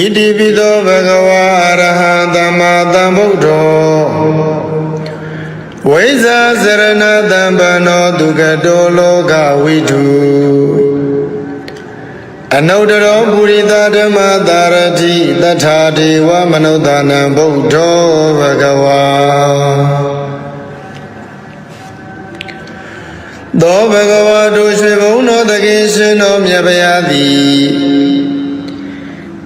ဣတိပိသောဘဂဝါအရဟံသမ္မာသမ္ဗုဒ္ဓောဝိဇာစရဏတံပနောဒုက္ကတောလောကဝိတုအနုတ္တရောပုရိသဓမ္မတာရတိတထာဒေဝမနုဿာနံဗုဒ္ဓောဘဂဝါသောဘဂဝါတို့ရွှေဘုံတော်တခင်ရှင်တော်မြတ်ဗျာသည်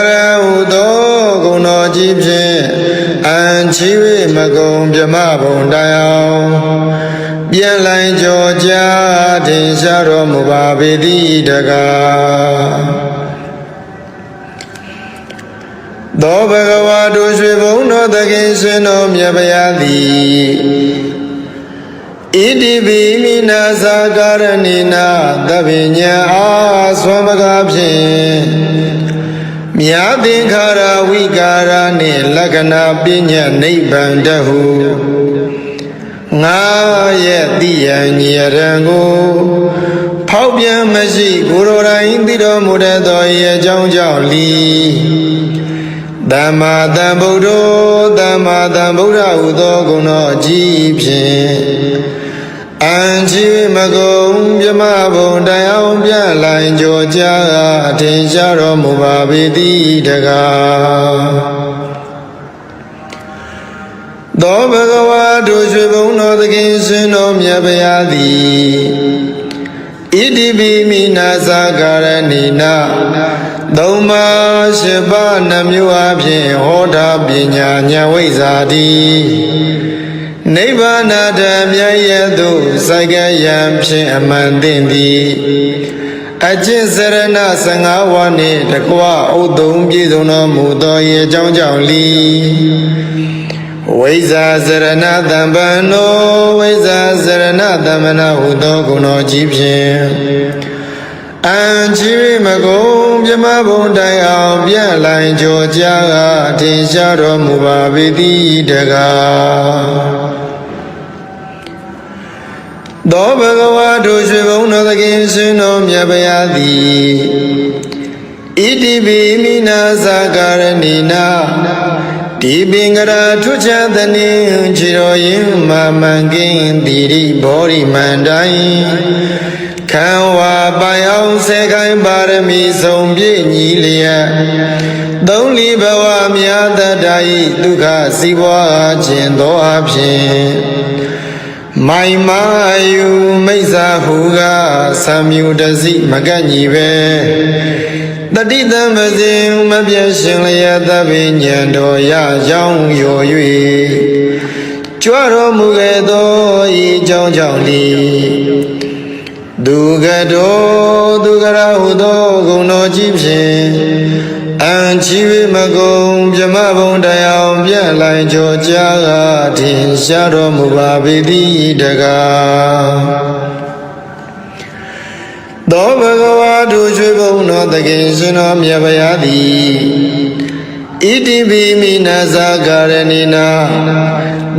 ဟု ချီ၍မကုံမြမဘုံတိုင်အောင်ပြန်လိုင်းကြောကြတင်ရှားတော်မူပါပေသည့်တကားသောဘဂဝါတို့ရွှေဘုံတော်သခင်ရှင်တော်မြတ်ဗျာသည်ဣတိပိမိနာသာကာရဏိနာသဗ္ဗညံအာသွမ်းပကားဖြင့်မြာသင်္ခါရဝိကာရနှင့် လက္ခဏာပညာနိဗ္ဗာန်တဟုငါရဲ့တိယံညရံကိုဖောက်ပြန်မရှိကိုယ်တော်တိုင်သိတော်မူတတ်သောဤအကြောင်းကြောင့်လီသမ္မာသမ္ဗုဒ္ဓောသမ္မာသမ္ဗုဒ္ဓဟုသောဂုဏ်တော်ကြီးဖြင့်အန်ချီမကုံမြမဘုံတရားပြလိုင်းကြောကြာအထင်ရှားတော်မူပါပေသည့်တကား သောဘဂဝါတို့ရွှေဘုံတော်သခင်ရှင်တော်မြတ်ဗျာသည်ဣတိပိမိနာသာကာရဏိနာသုံးပါးရှိပါးနှမျိုးအဖြစ်ဟောတာပညာဉာဏ်ဝိဇ္ဇာတိနိဗ္ဗာန်တမြတ်ရဲ့သို့စိုက်ကယံဖြင့်အမှန်သိသည်အကျင့်စရဏ15ဝါနှင့်တကွဥဒုံပြည့်စုံတော်မူသော၏အကြောင်းကြောင့်လီ ဝိဇာစရဏတံပံနောဝိဇာစရဏတမ္မနာဟုသောဂုဏ်တော်ကြီးဖြင့်အန်ချီမကုံမြမဘုံတိုင်အောင်ပြန့်လိုင်ကြောကြာကထင်ရှားတော်မူပါပေသည့်တကားသောဘဂဝါတို့ရွှေဘုံတော်သခင်ရှင်တော်မြတ်ဗျာသည်ဣတိပိမိနာသာကာရဏိနာ ဒီပင်ကရာထွချသနေခြေတော်ရင်မာမန်ကင်းတိရိဘောရိမန္တိုင်းခံဝါပိုင်အောင်စေခိုင်းပါရမီဆုံးပြည့်ညီလျက်သုံးလီဘဝမြာတတ္တာဤဒုက္ခစီးပွားခြင်းသောအဖြစ်မိုင်မာယူမိစ္ဆာဟုကသံမြူတစီမကန့်ညီပဲ တတိတံပဇင်မပြည့်ရှင်လျက်သဗ္ဗညံတော်ရကြောင်းရော်၍ကြွတော်မူခဲ့သောဤကြောင်းကြောင့်လီဒုက္ကတောဒုက္ခရဟုသောဂုဏ်တော်ကြီးဖြင့်အန်ချီဝမကုံမြမဘုံတရားပြန့်လိုင်ကြောကြာကထင်ရှားတော်မူပါပေသည့်တကား သောဘဂဝါတို့ရွှေဘုံတော်သခင်ရှင်တော်မြတ်ဗျာသည်ဣတိပိမိနာဇာကာရဏိနာ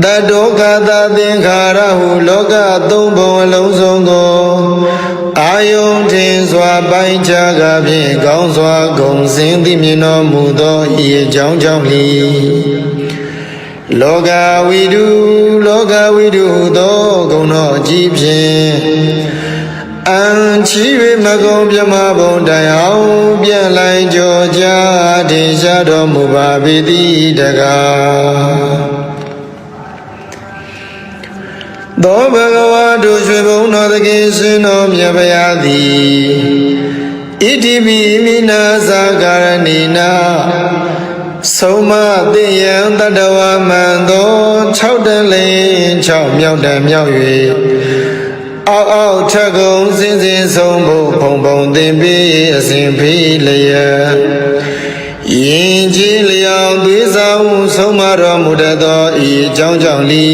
တတောကသသင်္ခါရဟုလောကသုံးဘုံအလုံးစုံကိုအာယုန်ထင်စွာပိုင်းခြားကဖြင့်ကောင်းစွာဂုံစင်သိမြင်တော်မူသောဤအကြောင်းကြောင့်လီလောကဝိတုလောကဝိတုဟူသောဂုဏ်တော်ကြီးဖြင့် အန်ချီ၍မကုံပြမဘုံတိုင်အောင်ပြန်လိုက်ကြောကြာထင်ရှားတော်မူပါပေသည့်တကားသောဘဂဝါတို့ရွှေဘုံတော်သခင်ရှင်တော်မြတ်ဗျာသည်ဣတိပိမိနာသာကာရဏိနာဆုံးမသိယံတတဝမန်သော6တန်လင်း6မြောက်တန်မြောက်၍ အောက်အောက်ထက်ကုံစင်စင်ဆုံးဖို့ဖုံဖုံသင်ပြီးအစဉ်ဖိလျက်ယင်ကြီးလျောင်သွေးဆောင်ဆုံးမတော်မူတတ်သောဤအကြောင်းကြောင့်လီ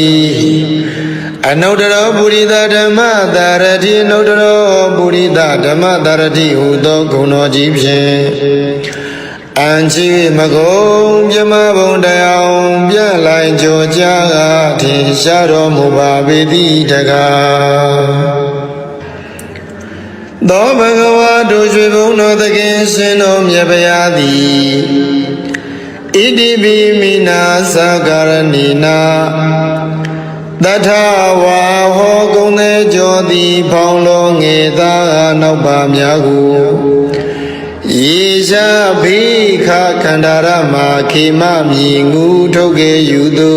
အနုတ္တရောပုရိသဓမ္မတာရတိအနုတ္တရောပုရိသဓမ္မတာရတိဟူသောဂုဏ်တော်ကြီးဖြင့်အန်ချီမကုံမြမဘုံတရားပြလိုက်ကြောကြထင် ရှားတော်မူပါပေတိတကားသောဘဂဝါတို့ရွှေဘုံတော်သခင်ရှင်တော်မြတ်ဗျာသည်ဣတိပိမိနာသကာရဏီနာတထဝါဟောကုံသေးကြောသည်ဖောင်းလုံးငေသာနောက်ပါများကိုယေရှာဘိခခန္ဓာရမခေမမြည်ငူထုတ်ကေယူသူ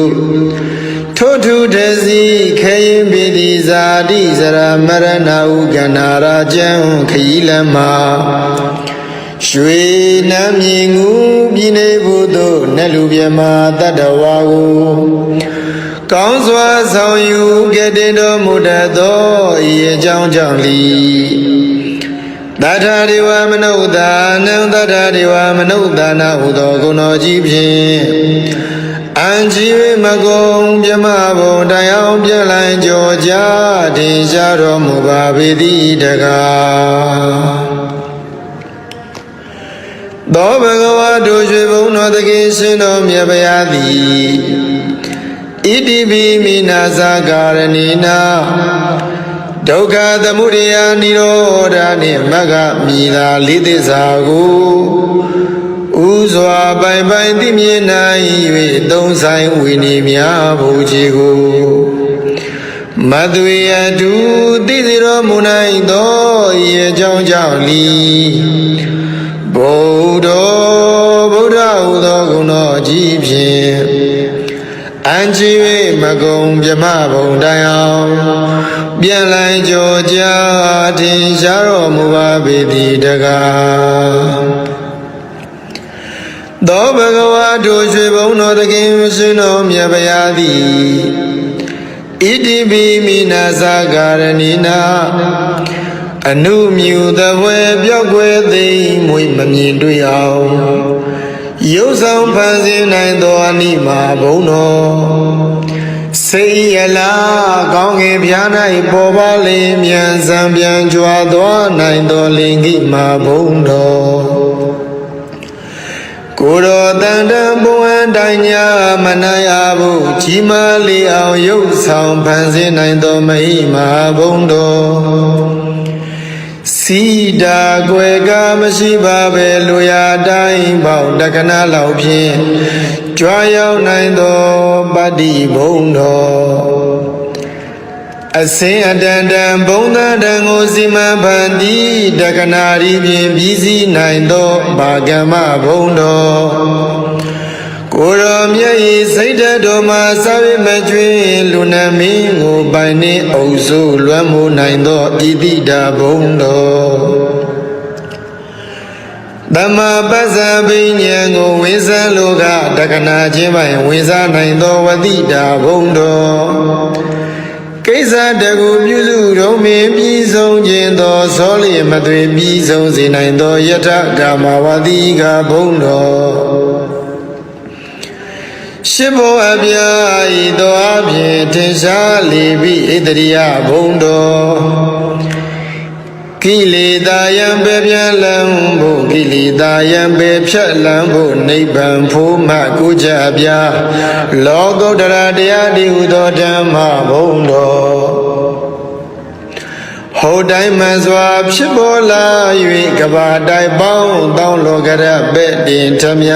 ထိုထုတစီခေရင်ပိတိဇာတိစရမရဏဥကန္နာရာကျံခီလမရွှေနမ်းမြည်ငူပြည်နေဘုသို့နတ်လူမြမတတ္တဝါကိုကောင်းစွာဆောင်ယူကတည်တော်မူတတ်သောဤအကြောင်းကြောင့်လီတထာဒေဝမနုဿာနံတထာဒေဝမနုဿာနာဟုသောဂုဏ်တော်ကြီးဖြင့် အံជីဝမကုံမြမဘုံတရားပြလိုက်ကြောကြတင်ရှားတော်မူပါပေသည်တကားသောဘဂဝါတို့ရွှေဘုံတော်သခင်ရှင်တော်မြတ်ဗျာသည်ဣတိပိမိနာဇာကာရဏီနာဒုက္ခသမုဒယနိရောဓနှင့်မဂ္ဂမိသာလေးသစ္စာကို ဥစွာပိုင်ပိုင်သိမြင်နိုင်၍သုံးဆိုင်ဝိနည်းများဘုရားကိုမသွေအတူသိစေတော်မူနိုင်သောဤအကြောင်းကြောင့်လီဗုဒ္ဓဗုဒ္ဓဟူသောဂုဏ်တော်ကြီးဖြင့်အန်ချီ၍မကုံမြမဘုံတိုင်အောင်ပြန်လိုက်ကြောကြထင်ရှားတော်မူပါပေသည်တကား သောဘဂဝါတို့ရွှေဘုံတော်သခင်ရှင်တော်မြတ်ဗျာသည်ဣတိပိမိနာသကာရဏိနာအနုမြူသဘွယ်ပြောက်ွယ်သိမ့်မွေမမြင်တွေ့အောင်ရုပ်ဆောင်ဖန်ဆင်းနိုင်သောအနိမာဘုံတော်စိတ်ရလားကောင်းငင်ပြား၌ပေါ်ပါလေမြန်စံပြန်ကြွားသွားနိုင်သောလင်ကိမာဘုံတော် ကိုယ်တော်တန်တံဘဝတိုင်းညာမနာရဘူးကြီးမားလေအောင်ရုပ်ဆောင်ဖန်ဆင်းနိုင်သောမဟိမာဘုံတော်စီတာကွယ်ကမရှိပါပဲလူရတိုင်းပေါင်းတက္ကနာလောက်ဖြင့်ကြွားရောက်နိုင်သောပတ္တိဘုံတော် အစင်အတန်တန်ဘုံသတန်ကိုစီမံဖန်တီးတက္ကနာရီဖြင့်ပြီးစီးနိုင်သောဘာကမဘုံတော်ကိုရောမြတ်ဤစိတ်ဓာတ်တော်မှာစာဝိမကျွင်းလူနာမင်းကိုပိုင်နေအုပ်စုလွမ်းမိုးနိုင်သောဣတိတာဘုံတော်တမပဇ္ဇဘိညာဉ်ကိုဝိဇ္ဇလောကတက္ကနာချင်းပိုင်ဝိဇ္ဇနိုင်သောဝတိတာဘုံတော် ကိစ္စတကူပြုစုတော်မင်းပြီးဆုံးခြင်းသောဇောလျမသွေပြီးဆုံးစေနိုင်သောယထကာမဝတိကဘုံတော်ရှိဘောအပြာဤသောအဖြင့်ထင်ရှားလေပြီဣတရိယဘုံတော် ကိလေသာယံပေပြန်လံဖို့ကိလေသာယံပေဖြတ်လံဖို့နိဗ္ဗာန်ဖို့မှကိုကြပြလောကုတ္တရာတရားဒီဟုသောဓမ္မဘုံတော်ဟောတိုင်းမှန်စွာဖြစ်ပေါ်လာ၍ကဘာတိုင်းပေါင်းတောင်းလောကရပဲ့တင်ထမြ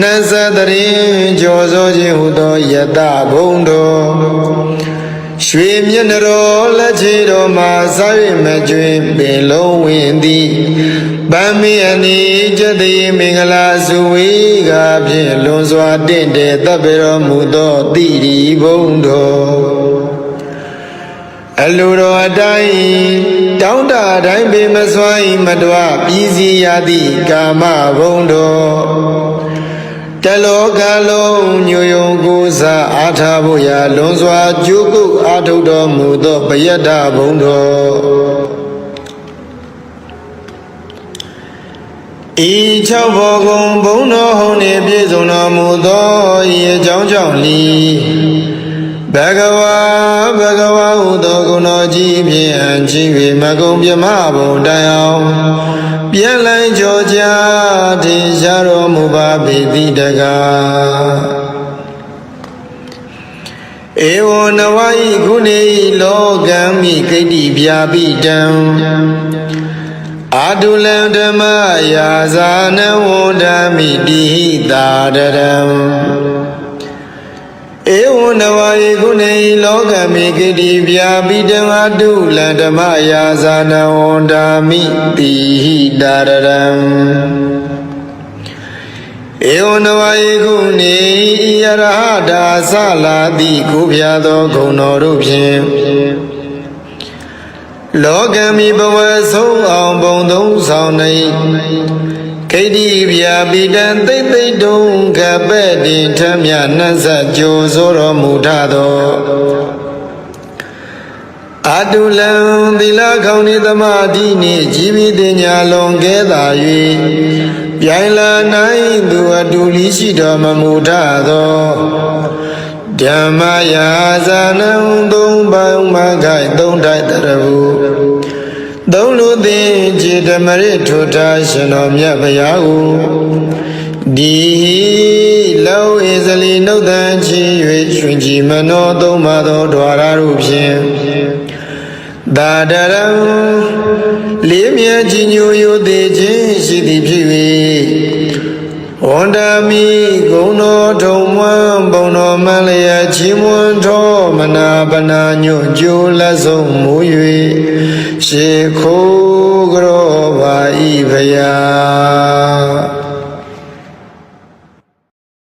နန်းစတရင်ကြောစောခြင်းဟုသောယတဘုံတော် ရွှေမျက်နှတော်လက်ချေတော်မှာစားရမကျွင်ပင်လုံးဝင်သည်ဗမ်းမီအနိကျတိမင်္ဂလာစုဝေးကဖြင့်လွန်စွာတင့်တယ်တပ်ပေတော်မူသောတိရီဘုံတော်အလိုတော်အတိုင်းတောင်းတတိုင်းပေမစွမ်းမတော်ပြည်စီရသည့်ကာမဘုံတော်တလောကလုံးညိုယုံကိုး စားအားထားဖို့ရာလွန်စွာကြိုးကုပ်အားထုတ်တော်မူသောပယတ္တဘုံတော်ဣဤ၆ဘောကုံဘုံတော်ဟုန်နှင့်ပြည့်စုံတော်မူသောဤအကြောင်းကြောင့်လီဘဂဝါဘဂဝါဟုသောဂုဏတော်ကြီးဖြင့်အချီး၍မကုံပြမဘုံတိုင်အောင်ပြန်လိုက်ကြောကြထင်ရှားတော်မူပါပေတိတကား ဧဝနဝဤခုနေဤလောကံမိဂိတိဗျာပိတံအာတုလံဓမ္မယာဇာနဝန္ဓမိတိဟိတာတရံဧဝနဝယေကုနေဤလောကမိဂိတိဗျာပိတံအာတုလံဓမ္မယာဇာနဝန္ဓမိတိဟိတာရံ ဧဝနဝယေကုနေဤယရဟတာသလာတိကိုဖျားသောဂုဏတော်တို့ဖြင့်လောကမီဘဝဆုံးအောင်ဘုံသုံးဆောင်နေခိတိဗျာပိတံသိမ့်သိမ့်တုံကပဲ့တင်ထမြနှက်ဆက်ကြိုဆိုတော်မူထသောအတုလံသီလခေါင်းနေသမာဓိနှင့်ជីវិတညာလွန်ကဲသာ၍ ပြိုင်လာနိုင်သူအတူလီရှိတော်မမူထသောဓမ္မယာဇာနံသုံးပေါင်းမခိုင်သုံးတိုက်တရဘူးသုံးလူသည်ခြေဓမ္မရထုထားရှင်တော်မြတ်ဘုရားကိုဒီလောဧဇလီနှုတ်တန်ချီ၍ရွှင်ကြည်မနောသုံးပါသောဓဝရတို့ဖြင့်သာဒရံလေးမြတ်ကြီးညိုယိုသေးခြင်းရှိသည်ဖြစ်၍ ဝန္ဒမီဂုံတော်ထုံမွန်းဘုံတော်မန်းလျက်ချီးမွမ်းတော်မနာပနာညွတ်ကြိုးလက်ဆုံးမူ၍ရှေခိုးကြောပါဤဖယား